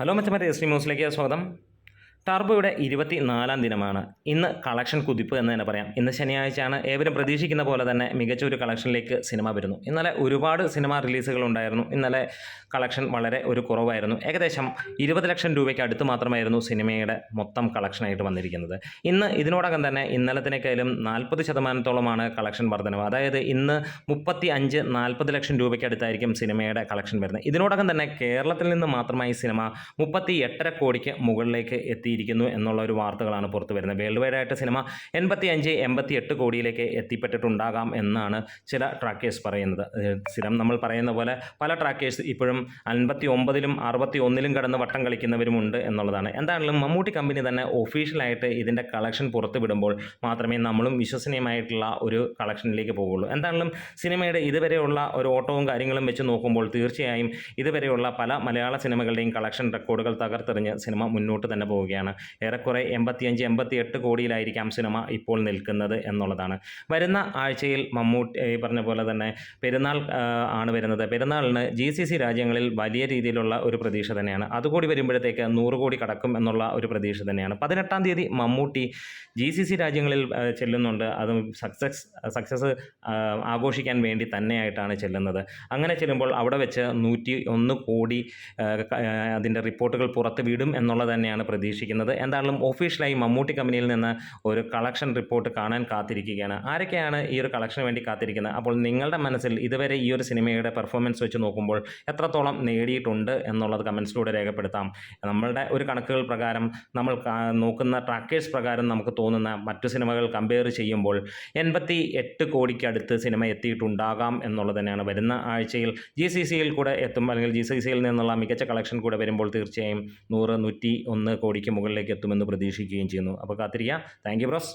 Hello മച്ചമാരെ S T ന്യൂസിലേക്ക് സ്വാഗതം. ടർബോയുടെ ഇരുപത്തി നാലാം ദിനമാണ്. ഇന്ന് കളക്ഷൻ കുതിപ്പ് എന്ന് തന്നെ പറയാം. ഇന്ന് ശനിയാഴ്ചയാണ് ഏവരും പ്രതീക്ഷിക്കുന്ന പോലെ തന്നെ മികച്ച ഒരു കളക്ഷനിലേക്ക് സിനിമ വരുന്നു. ഇന്നലെ ഒരുപാട് സിനിമ റിലീസുകൾ ഉണ്ടായിരുന്നു. ഇന്നലെ കളക്ഷൻ വളരെ ഒരു കുറവായിരുന്നു. ഏകദേശം ഇരുപത് ലക്ഷം രൂപയ്ക്ക് അടുത്ത് മാത്രമായിരുന്നു സിനിമയുടെ മൊത്തം കളക്ഷനായിട്ട് വന്നിരിക്കുന്നത്. ഇന്ന് ഇതിനോടകം തന്നെ ഇന്നലത്തിനേക്കാളും നാൽപ്പത് ശതമാനത്തോളമാണ് കളക്ഷൻ വർധനവ്. അതായത് ഇന്ന് മുപ്പത്തി അഞ്ച് നാൽപ്പത് ലക്ഷം രൂപയ്ക്ക് അടുത്തായിരിക്കും സിനിമയുടെ കളക്ഷൻ വരുന്നത്. ഇതിനോടകം തന്നെ കേരളത്തിൽ നിന്ന് മാത്രമായി സിനിമ മുപ്പത്തി എട്ടര കോടിക്ക് മുകളിലേക്ക് എത്തിയിരിക്കുന്നു എന്നുള്ള ഒരു വാർത്തകളാണ് പുറത്തു വരുന്നത്. വേൾഡ് വൈഡ് ആയിട്ട് സിനിമ എൺപത്തി അഞ്ച് എൺപത്തി എട്ട് കോടിയിലേക്ക് എത്തിപ്പെട്ടിട്ടുണ്ടാകാം എന്നാണ് ചില ട്രാക്കേഴ്സ് പറയുന്നത്. സ്ഥിരം നമ്മൾ പറയുന്ന പോലെ പല ട്രാക്കേഴ്സ് ഇപ്പോഴും അൻപത്തി ഒമ്പതിലും അറുപത്തി ഒന്നിലും കടന്ന് വട്ടം കളിക്കുന്നവരുമുണ്ട് എന്നുള്ളതാണ്. എന്താണെങ്കിലും മമ്മൂട്ടി കമ്പനി തന്നെ ഒഫീഷ്യലായിട്ട് ഇതിന്റെ കളക്ഷൻ പുറത്തു വിടുമ്പോൾ മാത്രമേ നമ്മളും വിശ്വസനീയമായിട്ടുള്ള ഒരു കളക്ഷനിലേക്ക് പോകുള്ളൂ എന്താണെങ്കിലും സിനിമയുടെ ഇതുവരെയുള്ള ഒരു ഓട്ടവും കാര്യങ്ങളും വെച്ച് നോക്കുമ്പോൾ തീർച്ചയായും ഇതുവരെയുള്ള പല മലയാള സിനിമകളുടെയും കളക്ഷൻ റെക്കോർഡുകൾ തകർത്തെറിഞ്ഞ് സിനിമ മുന്നോട്ട് തന്നെ പോവുകയാണ്. ഏറെക്കുറെ എൺപത്തിയഞ്ച് എൺപത്തി എട്ട് കോടിയിലായിരിക്കാം സിനിമ ഇപ്പോൾ നിൽക്കുന്നത് എന്നുള്ളതാണ്. വരുന്ന ആഴ്ചയിൽ മമ്മൂട്ടി ഈ പറഞ്ഞ പോലെ തന്നെ പെരുന്നാൾ ആണ് വരുന്നത്. പെരുന്നാളിന് ജി സി സി രാജ്യങ്ങളിൽ വലിയ രീതിയിലുള്ള ഒരു പ്രതീക്ഷ തന്നെയാണ്. അതുകൂടി വരുമ്പോഴത്തേക്ക് നൂറ് കോടി കടക്കും എന്നുള്ള ഒരു പ്രതീക്ഷ തന്നെയാണ്. പതിനെട്ടാം തീയതി മമ്മൂട്ടി ജി സി സി രാജ്യങ്ങളിൽ ചെല്ലുന്നുണ്ട്. അത് സക്സസ് സക്സസ് ആഘോഷിക്കാൻ വേണ്ടി തന്നെയായിട്ടാണ് ചെല്ലുന്നത്. അങ്ങനെ ചെല്ലുമ്പോൾ അവിടെ വെച്ച് നൂറ്റി ഒന്ന് കോടി അതിന്റെ റിപ്പോർട്ടുകൾ പുറത്ത് വിടും എന്നുള്ളത് തന്നെയാണ് പ്രതീക്ഷിക്കുന്നത്. എന്തായാലും ഒഫീഷ്യലായി മമ്മൂട്ടി കമ്പനിയിൽ നിന്ന് ഒരു കളക്ഷൻ റിപ്പോർട്ട് കാണാൻ കാത്തിരിക്കുകയാണ്. ആരൊക്കെയാണ് ഈ ഒരു കളക്ഷന് വേണ്ടി കാത്തിരിക്കുന്നത്? അപ്പോൾ നിങ്ങളുടെ മനസ്സിൽ ഇതുവരെ ഈ ഒരു സിനിമയുടെ പെർഫോമൻസ് വെച്ച് നോക്കുമ്പോൾ എത്രത്തോളം നേടിയിട്ടുണ്ട് എന്നുള്ളത് കമൻസിലൂടെ രേഖപ്പെടുത്താം. നമ്മളുടെ ഒരു കണക്കുകൾ പ്രകാരം നമ്മൾ നോക്കുന്ന ട്രാക്കേഴ്സ് പ്രകാരം നമുക്ക് തോന്നുന്ന മറ്റു സിനിമകൾ കമ്പയർ ചെയ്യുമ്പോൾ എൺപത്തി എട്ട് കോടിക്കടുത്ത് സിനിമ എത്തിയിട്ടുണ്ടാകാം എന്നുള്ളത് തന്നെയാണ്. വരുന്ന ആഴ്ചയിൽ ജി സി സിയിൽ കൂടെ എത്തും അല്ലെങ്കിൽ ജി സി സിയിൽ നിന്നുള്ള മികച്ച കളക്ഷൻ കൂടെ വരുമ്പോൾ തീർച്ചയായും നൂറ് നൂറ്റി ഒന്ന് കോടിക്ക് മുകളിലേക്ക് എത്തുമെന്ന് പ്രതീക്ഷിക്കുകയും ചെയ്യുന്നു. അപ്പോൾ കാത്തിരിക്കുക താങ്ക് ബ്രോസ്